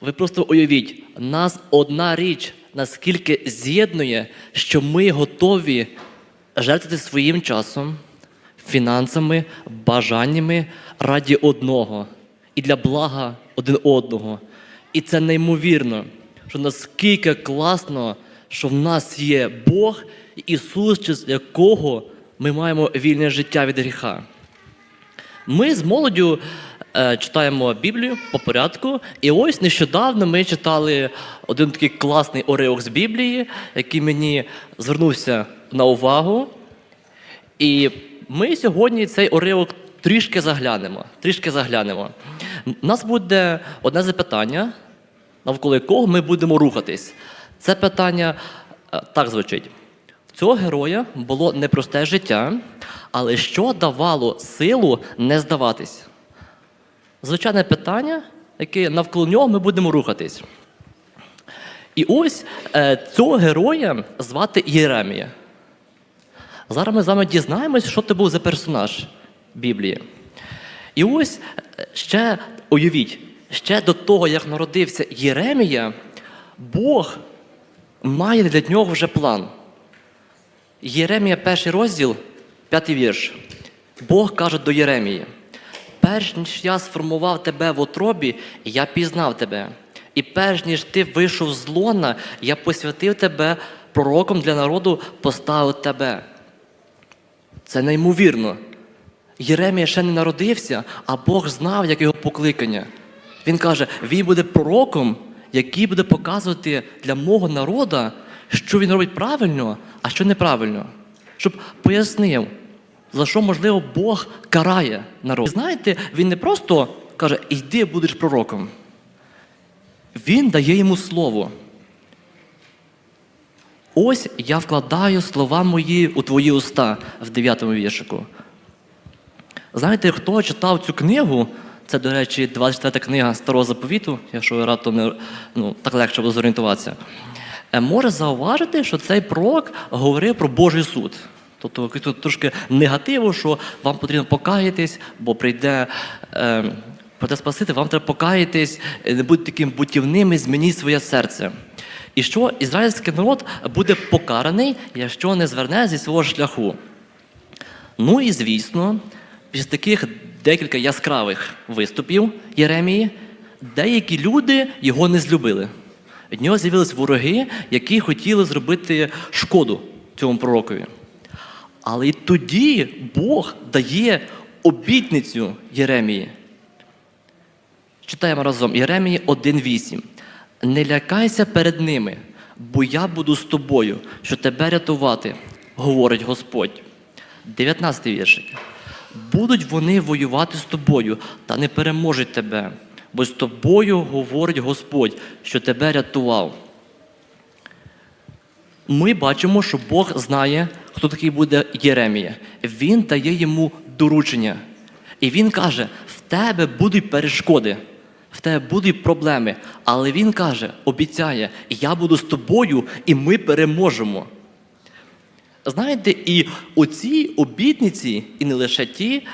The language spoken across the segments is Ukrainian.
Ви просто уявіть, нас одна річ наскільки з'єднує, що ми готові жертвувати своїм часом, фінансами, бажаннями раді одного і для блага один одного. І це неймовірно, що наскільки класно, що в нас є Бог, Ісус, через якого ми маємо вільне життя від гріха. Ми з молоддю е, читаємо Біблію по порядку, і ось нещодавно ми читали один такий класний уривок з Біблії, який мені звернувся на увагу. І ми сьогодні цей уривок трішки заглянемо. Трішки заглянемо. У нас буде одне запитання, навколо якого ми будемо рухатись. Це питання е, так звучить. Цього героя було непросте життя, але що давало силу не здаватись? Звичайне питання, яке навколо нього ми будемо рухатись. І ось е, цього героя звати Єремія. Зараз ми з вами дізнаємось, що це був за персонаж Біблії. І ось е, ще уявіть, ще до того, як народився Єремія, Бог має для нього вже план. Єремія, перший розділ, п'ятий вірш. Бог каже до Єремії: перш ніж я сформував тебе в отробі, я пізнав тебе. І перш ніж ти вийшов з лона, я посвятив тебе пророком для народу, поставив тебе. Це неймовірно. Єремія ще не народився, а Бог знав, як його покликання. Він каже: він буде пророком, який буде показувати для мого народу, що він робить правильно, а що неправильно. Щоб пояснив, за що, можливо, Бог карає народ. І знаєте, він не просто каже, йди, будеш пророком. Він дає йому слово. Ось я вкладаю слова мої у твої уста в 9 віршику. Знаєте, хто читав цю книгу? Це, до речі, 24 книга Старого заповіту, якщо ви раптом не ну, так легше було зорієнтуватися. Е, Може зауважити, що цей пророк говорив про Божий суд. Тобто тут трошки негативу, що вам потрібно покаятись, бо прийде, е, прийде Спасити, вам треба покаятись, е, не будьте таким бутівним і змініть своє серце. І що ізраїльський народ буде покараний, якщо не зверне зі свого шляху. Ну і звісно, після таких декілька яскравих виступів Єремії, деякі люди його не злюбили. Від нього з'явились вороги, які хотіли зробити шкоду цьому пророкові. Але і тоді Бог дає обітницю Єремії. Читаємо разом Єремії 1.8. Не лякайся перед ними, бо я буду з тобою, що тебе рятувати, говорить Господь. 19 віршик. Будуть вони воювати з тобою, та не переможуть тебе, бо з тобою говорить Господь, що тебе рятував. Ми бачимо, що Бог знає, хто такий буде Єремія. Він дає йому доручення. І він каже: в тебе будуть перешкоди, в тебе будуть проблеми. Але він каже, обіцяє, я буду з тобою, і ми переможемо. Знаєте, і оці обітниці, і не лише ті,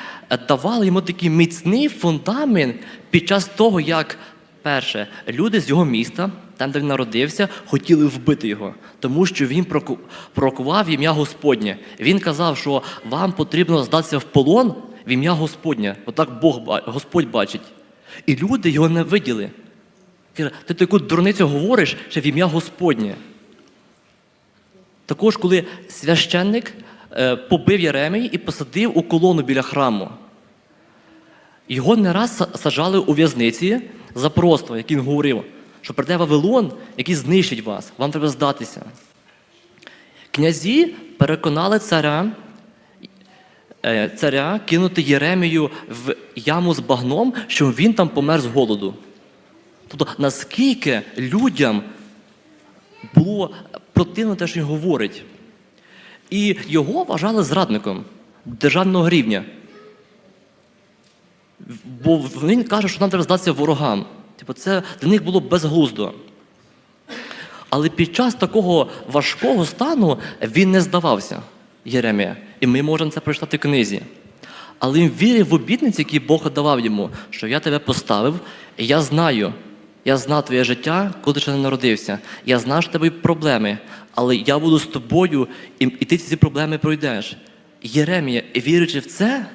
давали йому такий міцний фундамент під час того, як перше, люди з його міста, там, де він народився, хотіли вбити його, тому що він проку- пророкував в ім'я Господнє. Він казав, що вам потрібно здатися в полон в ім'я Господнє. Отак Бог Господь бачить. І люди його не виділи. Ти таку дурницю говориш ще в ім'я Господнє. Також, коли священник е, побив Єремії і посадив у колону біля храму. Його не раз са- саджали у в'язниці за просто, як він говорив, що прийде Вавилон, який знищить вас, вам треба здатися. Князі переконали царя, е, царя кинути Єремію в яму з багном, що він там помер з голоду. Тобто, наскільки людям було противно те, що він говорить. І його вважали зрадником державного рівня. Бо він каже, що нам треба здатися ворогам. Типу, це для них було безглуздо. Але під час такого важкого стану він не здавався, Єремія. І ми можемо це прочитати в книзі. Але він вірив в обітниці, які Бог давав йому, що я тебе поставив, і я знаю, Я знав твоє життя, коли ще не народився. Я знав, що тебе проблеми, але я буду з тобою, і, ти ці проблеми пройдеш. Єремія, вірячи в це,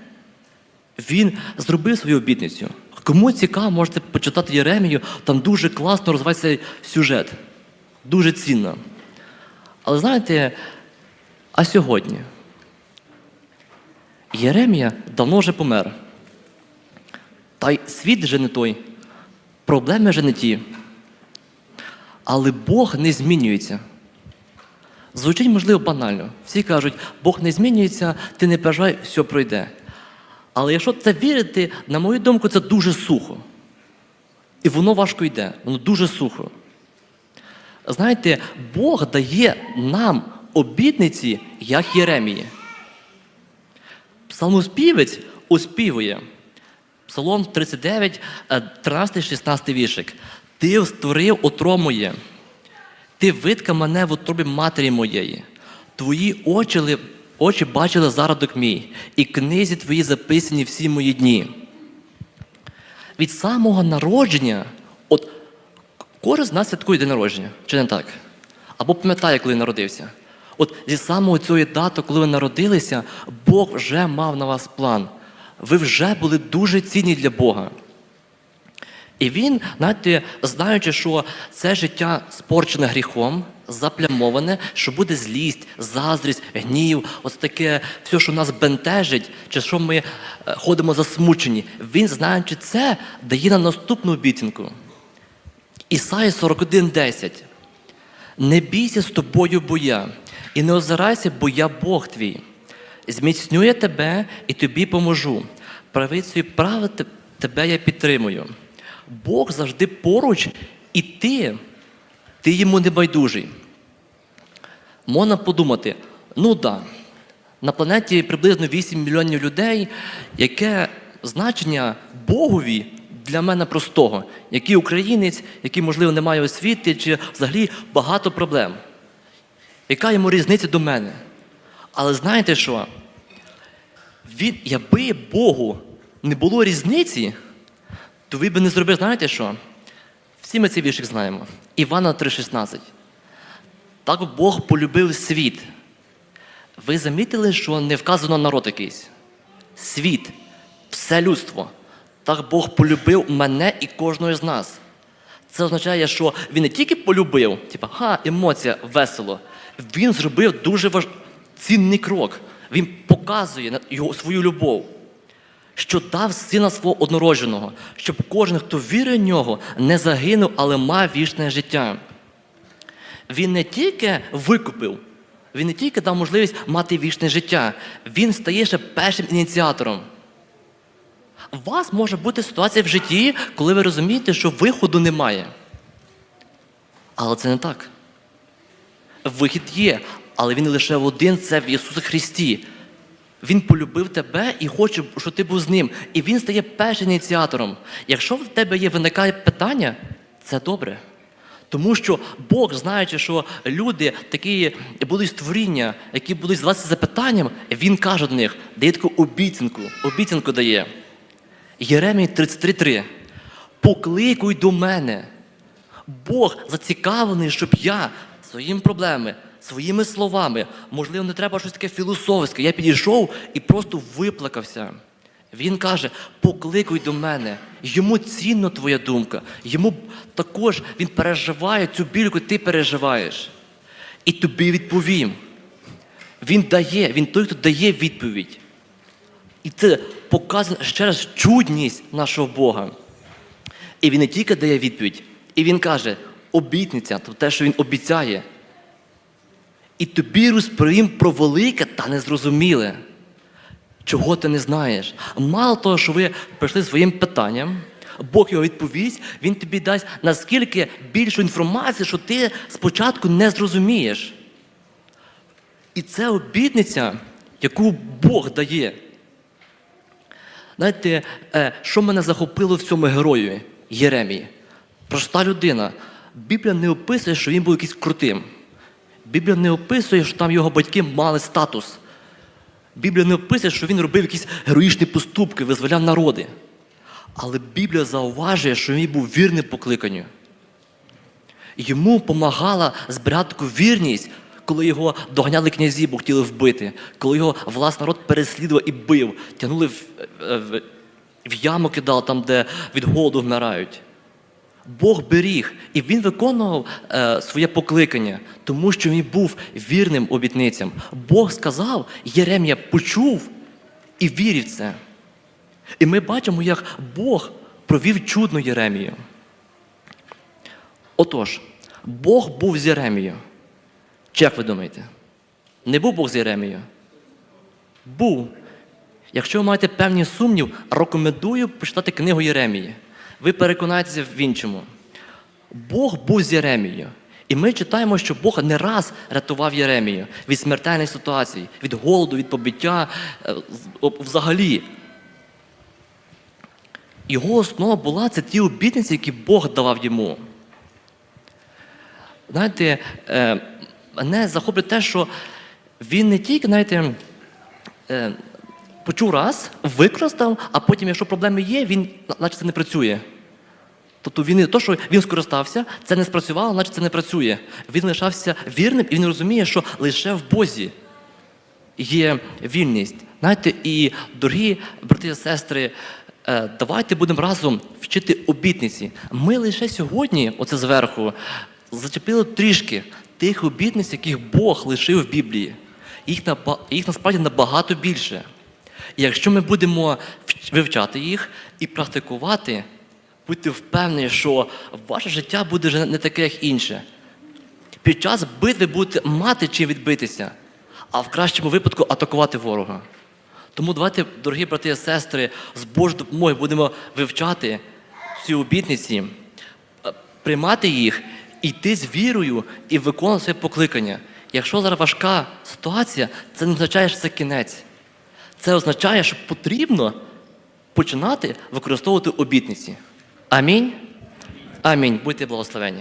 він зробив свою обітницю. Кому цікаво, можете почитати Єремію, там дуже класно розвивається сюжет. Дуже цінно. Але знаєте, а сьогодні? Єремія давно вже помер. Та й світ вже не той, проблеми вже не ті. Але Бог не змінюється. Звучить, можливо, банально. Всі кажуть, Бог не змінюється, ти не переживай, все пройде. Але якщо це вірити, на мою думку, це дуже сухо. І воно важко йде, воно дуже сухо. Знаєте, Бог дає нам обітниці, як Єремії. Псалмоспівець оспівує. Псалом 39, 13, 16 віршик. Ти створив утро моє, ти витка мене в утробі матері моєї. Твої очі, очі бачили зародок мій, і книзі твої записані всі мої дні. Від самого народження, от кожен з нас святкує день народження, чи не так? Або пам'ятає, коли народився. От зі самого цієї дати, коли ви народилися, Бог вже мав на вас план. Ви вже були дуже цінні для Бога. І він, знаєте, знаючи, що це життя спорчене гріхом, заплямоване, що буде злість, заздрість, гнів, ось таке все, що нас бентежить, чи що ми е, ходимо засмучені. Він, знаючи це, дає нам наступну обіцянку. Ісаї 41:10. Не бійся з тобою, бо я, і не озирайся, бо я Бог твій. Зміцнює тебе і тобі поможу. Правицею права те- тебе я підтримую. Бог завжди поруч, і ти, ти йому не байдужий. Можна подумати, ну так, да, на планеті приблизно 8 мільйонів людей, яке значення Богові для мене простого, який українець, який, можливо, не має освіти, чи взагалі багато проблем. Яка йому різниця до мене? Але знаєте що? Він, якби Богу не було різниці, то ви б не зробили, знаєте що? Всі ми цей віршик знаємо. Івана 3,16. Так Бог полюбив світ. Ви замітили, що не вказано народ якийсь? Світ, все людство. Так Бог полюбив мене і кожного з нас. Це означає, що він не тільки полюбив, типа, ха, емоція, весело. Він зробив дуже важ... цінний крок. Він показує свою любов, що дав сина свого однородженого, щоб кожен, хто вірує в нього, не загинув, але мав вічне життя. Він не тільки викупив, він не тільки дав можливість мати вічне життя, він стає ще першим ініціатором. У вас може бути ситуація в житті, коли ви розумієте, що виходу немає. Але це не так. Вихід є, але він лише один це в Ісусі Христі. Він полюбив тебе і хоче, щоб ти був з ним. І він стає першим ініціатором. Якщо в тебе є виникає питання, це добре. Тому що Бог, знаючи, що люди такі будуть створіння, які будуть здаватися запитанням, він каже до них, дає таку обіцянку, обіцянку дає. Єремій 33.3. Покликуй до мене. Бог зацікавлений, щоб я своїми проблемами, своїми словами, можливо, не треба щось таке філософське. Я підійшов і просто виплакався. Він каже: покликуй до мене. Йому цінна твоя думка. Йому також він переживає цю біль, яку ти переживаєш. І тобі відповім. Він дає, він той, хто дає відповідь. І це показує ще раз чудність нашого Бога. І він не тільки дає відповідь, і він каже, обітниця, тобто те, що він обіцяє. І тобі розповім про велике та незрозуміле. Чого ти не знаєш? Мало того, що ви прийшли своїм питанням, Бог його відповість, він тобі дасть наскільки більшу інформацію, що ти спочатку не зрозумієш. І це обітниця, яку Бог дає. Знаєте, е, що мене захопило в цьому герою Єремії? Проста людина. Біблія не описує, що він був якийсь крутим. Біблія не описує, що там його батьки мали статус. Біблія не описує, що він робив якісь героїчні поступки, визволяв народи. Але Біблія зауважує, що він був вірним покликанню. Йому помагала збирати вірність, коли його доганяли князі, бо хотіли вбити, коли його власний народ переслідував і бив, тягнули в, е, в, в яму кидали там, де від голоду вмирають. Бог беріг, і він виконував е, своє покликання, тому що він був вірним обітницям. Бог сказав, Єремія почув і вірив це. І ми бачимо, як Бог провів чудну Єремію. Отож, Бог був з Єремією. Чи як ви думаєте? Не був Бог з Єремією? Був. Якщо ви маєте певні сумнів, рекомендую почитати книгу Єремії. Ви переконаєтеся в іншому. Бог був з Єремією. І ми читаємо, що Бог не раз рятував Єремію від смертельних ситуацій, від голоду, від побиття е, взагалі. Його основа була це ті обітниці, які Бог давав йому. Знаєте, е, мене захоплює те, що він не тільки, знаєте, е, почув раз, використав, а потім, якщо проблеми є, він, наче це не працює. Тобто він не то, що він скористався, це не спрацювало, наче це не працює. Він лишався вірним і він розуміє, що лише в Бозі є вільність. Знаєте, і дорогі брати і сестри, е, давайте будемо разом вчити обітниці. Ми лише сьогодні, оце зверху, зачепили трішки тих обітниць, яких Бог лишив в Біблії. Їх, наба- їх насправді набагато більше. І якщо ми будемо вивчати їх і практикувати, будьте впевнені, що ваше життя буде вже не таке, як інше. Під час битви будете мати чим відбитися, а в кращому випадку атакувати ворога. Тому давайте, дорогі брати і сестри, з Божою допомогою будемо вивчати ці обітниці, е, приймати їх, йти з вірою і виконувати своє покликання. Якщо зараз важка ситуація, це не означає, що це кінець. Це означає, що потрібно починати використовувати обітниці. Амінь. Амінь. Будьте благословені.